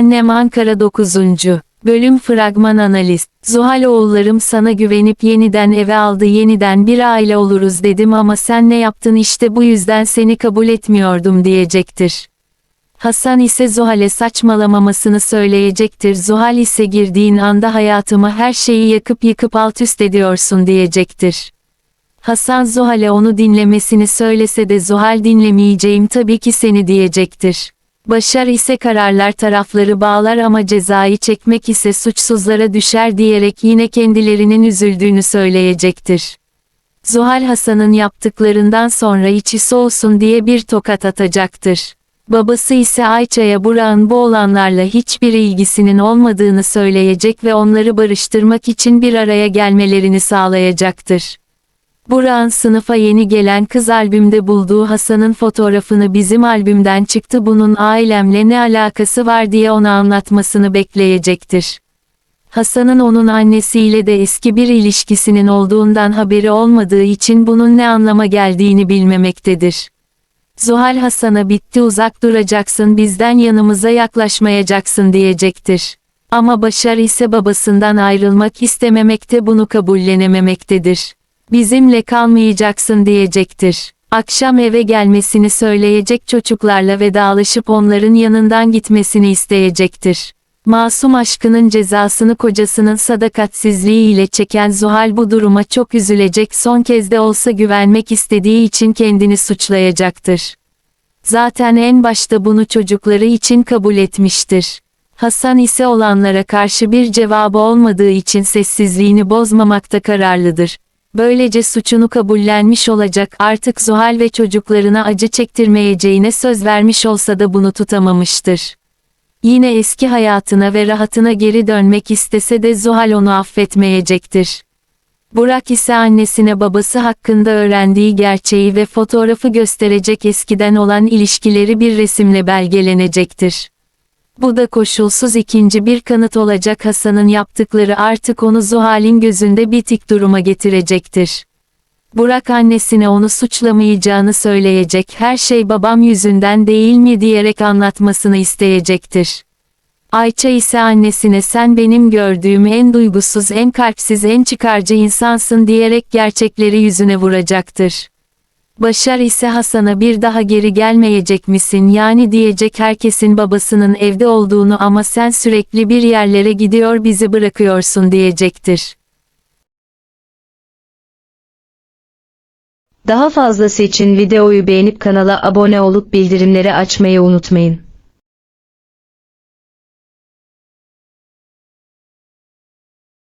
Sinem Ankara 9. Bölüm Fragman Analiz Zuhal oğullarım sana güvenip yeniden eve aldı yeniden bir aile oluruz dedim ama sen ne yaptın işte bu yüzden seni kabul etmiyordum diyecektir. Hasan ise Zuhal'e saçmalamamasını söyleyecektir. Zuhal ise girdiğin anda hayatıma her şeyi yakıp yıkıp alt üst ediyorsun diyecektir. Hasan Zuhal'e onu dinlemesini söylese de Zuhal dinlemeyeceğim tabii ki seni diyecektir. Başar ise kararlar tarafları bağlar ama cezayı çekmek ise suçsuzlara düşer diyerek yine kendilerinin üzüldüğünü söyleyecektir. Zuhal Hasan'ın yaptıklarından sonra içi soğusun diye bir tokat atacaktır. Babası ise Ayça'ya Burak'ın bu olanlarla hiçbir ilgisinin olmadığını söyleyecek ve onları barıştırmak için bir araya gelmelerini sağlayacaktır. Burak'ın sınıfa yeni gelen kız albümde bulduğu Hasan'ın fotoğrafını bizim albümden çıktı bunun ailemle ne alakası var diye ona anlatmasını bekleyecektir. Hasan'ın onun annesiyle de eski bir ilişkisinin olduğundan haberi olmadığı için bunun ne anlama geldiğini bilmemektedir. Zuhal Hasan'a bitti uzak duracaksın bizden yanımıza yaklaşmayacaksın diyecektir. Ama Başar ise babasından ayrılmak istememekte bunu kabullenememektedir. Bizimle kalmayacaksın diyecektir. Akşam eve gelmesini söyleyecek çocuklarla vedalaşıp onların yanından gitmesini isteyecektir. Masum aşkının cezasını kocasının sadakatsizliği ile çeken Zuhal bu duruma çok üzülecek son kez de olsa güvenmek istediği için kendini suçlayacaktır. Zaten en başta bunu çocukları için kabul etmiştir. Hasan ise olanlara karşı bir cevabı olmadığı için sessizliğini bozmamakta kararlıdır. Böylece suçunu kabullenmiş olacak artık Zuhal ve çocuklarına acı çektirmeyeceğine söz vermiş olsa da bunu tutamamıştır. Yine eski hayatına ve rahatına geri dönmek istese de Zuhal onu affetmeyecektir. Burak ise annesine babası hakkında öğrendiği gerçeği ve fotoğrafı gösterecek eskiden olan ilişkileri bir resimle belgelenecektir. Bu da koşulsuz ikinci bir kanıt olacak Hasan'ın yaptıkları artık onu Zuhal'in gözünde bitik duruma getirecektir. Burak annesine onu suçlamayacağını söyleyecek her şey babam yüzünden değil mi diyerek anlatmasını isteyecektir. Ayça ise annesine sen benim gördüğüm en duygusuz en kalpsiz en çıkarcı insansın diyerek gerçekleri yüzüne vuracaktır. Başar ise Hasan'a bir daha geri gelmeyecek misin yani diyecek herkesin babasının evde olduğunu ama sen sürekli bir yerlere gidiyor bizi bırakıyorsun diyecektir. Daha fazlası için videoyu beğenip kanala abone olup bildirimleri açmayı unutmayın.